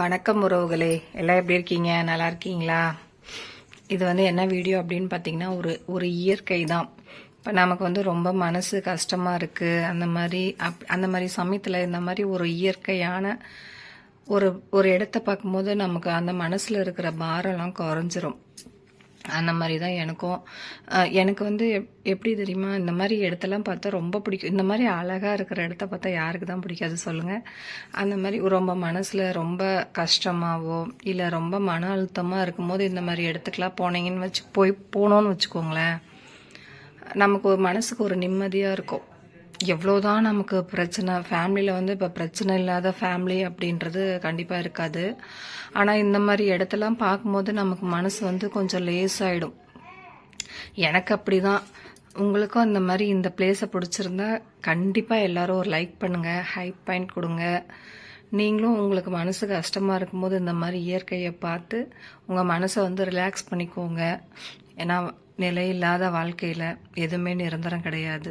வணக்கம் உறவுகளே. எல்லாம் எப்படி இருக்கீங்க? நல்லா இருக்கீங்களா? இது வந்து என்ன வீடியோ அப்படின்னு பார்த்தீங்கன்னா ஒரு ஒரு இயற்கை தான். இப்போ நமக்கு வந்து ரொம்ப மனசு கஷ்டமாக இருக்குது அந்த மாதிரி அப் அந்த மாதிரி சமயத்தில் இந்த மாதிரி ஒரு இயற்கையான ஒரு ஒரு இடத்த பார்க்கும்போது நமக்கு அந்த மனசில் இருக்கிற பாரம்லாம் குறைஞ்சிரும். அந்த மாதிரி தான் எனக்கும். எனக்கு வந்து எப்- எப்படி தெரியுமா? இந்த மாதிரி இடத்தெல்லாம் பார்த்தா ரொம்ப பிடிக்கும். இந்த மாதிரி அழகாக இருக்கிற இடத்த பார்த்தா யாருக்கு தான் பிடிக்காது சொல்லுங்கள் அந்த மாதிரி ரொம்ப மனசில் ரொம்ப கஷ்டமாவோ இல்லை ரொம்ப மன அழுத்தமாக இருக்கும்போது இந்த மாதிரி இடத்துக்குலாம் போனீங்கன்னு வச்சு போய் போனோன்னு வச்சுக்கோங்களேன். நமக்கு ஒரு மனசுக்கு ஒரு நிம்மதியாக இருக்கும். எவ்வளோதான் நமக்கு பிரச்சனை ஃபேமிலியில் வந்து இப்போ பிரச்சனை இல்லாத ஃபேமிலி அப்படின்றது கண்டிப்பாக இருக்காது. ஆனால் இந்த மாதிரி இடத்தெல்லாம் பார்க்கும்போது நமக்கு மனசு வந்து கொஞ்சம் லேசாயிடும். எனக்கு அப்படி தான் உங்களுக்கும் அந்த மாதிரி இந்த பிளேஸை பிடிச்சிருந்தா கண்டிப்பாக எல்லாரும் ஒரு லைக் பண்ணுங்கள் ஹைப் பாயிண்ட் கொடுங்க. நீங்களும் உங்களுக்கு மனசு கஷ்டமாக இருக்கும்போது இந்த மாதிரி இயற்கையை பார்த்து உங்கள் மனசை வந்து ரிலாக்ஸ் பண்ணிக்கோங்க. ஏன்னா நிலையில்லாத வாழ்க்கையில் எதுவுமே நிரந்தரம் கிடையாது.